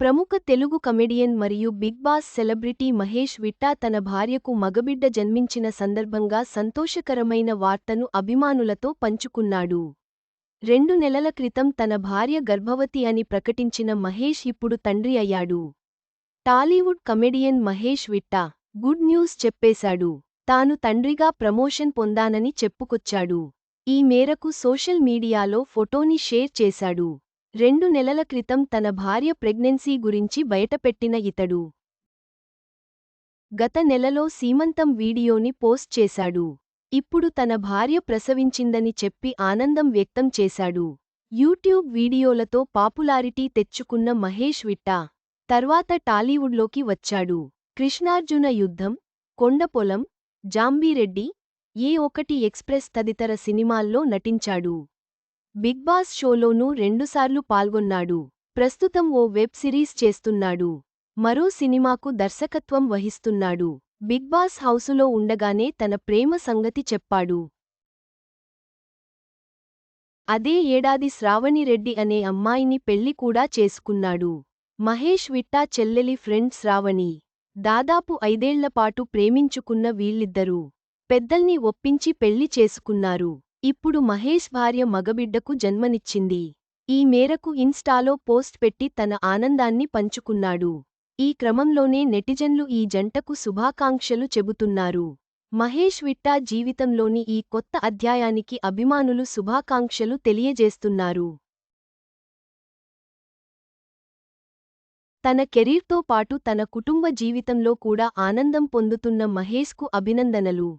ప్రముఖ తెలుగు కమెడియన్ మరియు Bigg Boss celebrity Mahesh Vitta తన భార్యకు మగబిడ్డ జన్మించిన సందర్భంగా సంతోషకరమైన వార్తను అభిమానులతో పంచుకున్నాడు. రెండు నెలల క్రితం తన భార్య గర్భవతి అని ప్రకటించిన మహేష్ ఇప్పుడు తండ్రి అయ్యాడు. Tollywood comedian Mahesh Vitta good news చెప్పేశాడు. తాను తండ్రిగా ప్రమోషన్ పొందానని చెప్పుకొచ్చాడు. ఈ మేరకు సోషల్ మీడియాలో ఫోటోని షేర్ చేశాడు. రెండు నెలల క్రితం తన భార్య ప్రెగ్నెన్సీ గురించి బయటపెట్టిన ఇతడు. గత నెలలో సీమంతం వీడియోని పోస్ట్ చేశాడు. ఇప్పుడు తన భార్య ప్రసవించిందని చెప్పి ఆనందం వ్యక్తం చేశాడు. యూట్యూబ్ వీడియోలతో పాపులారిటీ తెచ్చుకున్న మహేష్ విట్టా తర్వాత టాలీవుడ్లోకి వచ్చాడు. కృష్ణార్జున యుద్ధం కొండపొలం జాంబీరెడ్డి ఏ ఒకటి ఎక్స్ప్రెస్ తదితర సినిమాల్లో నటించాడు. బిగ్ బాస్ షోలోనూ రెండుసార్లు పాల్గొన్నాడు. ప్రస్తుతం ఓ వెబ్ సిరీస్ చేస్తున్నాడు. మరో సినిమాకు దర్శకత్వం వహిస్తున్నాడు. బిగ్ బాస్ హౌసులో ఉండగానే తన ప్రేమ సంగతి చెప్పాడు. అదే ఏడాది శ్రావణిరెడ్డి అనే అమ్మాయిని పెళ్ళి కూడా చేసుకున్నాడు. మహేష్ విట్టా చెల్లెలి ఫ్రెండ్ శ్రావణి. దాదాపు ఐదేళ్ళపాటు ప్రేమించుకున్న వీళ్ళిద్దరూ పెద్దల్ని ఒప్పించి పెళ్ళి చేసుకున్నారు. ఇప్పుడు మహేష్ భార్య మగబిడ్డకు జన్మనిచ్చింది. ఈ మేరకు ఇన్స్టాలో పోస్ట్ పెట్టి తన ఆనందాన్ని పంచుకున్నాడు. ఈ క్రమంలోనే నెటిజన్లు ఈ జంటకు శుభాకాంక్షలు చెబుతున్నారు. మహేష్ విట్టా జీవితంలోని ఈ కొత్త అధ్యాయానికి అభిమానులు శుభాకాంక్షలు తెలియజేస్తున్నారు. తన కెరీర్తో పాటు తన కుటుంబ జీవితంలో కూడా ఆనందం పొందుతున్న మహేష్కు అభినందనలు.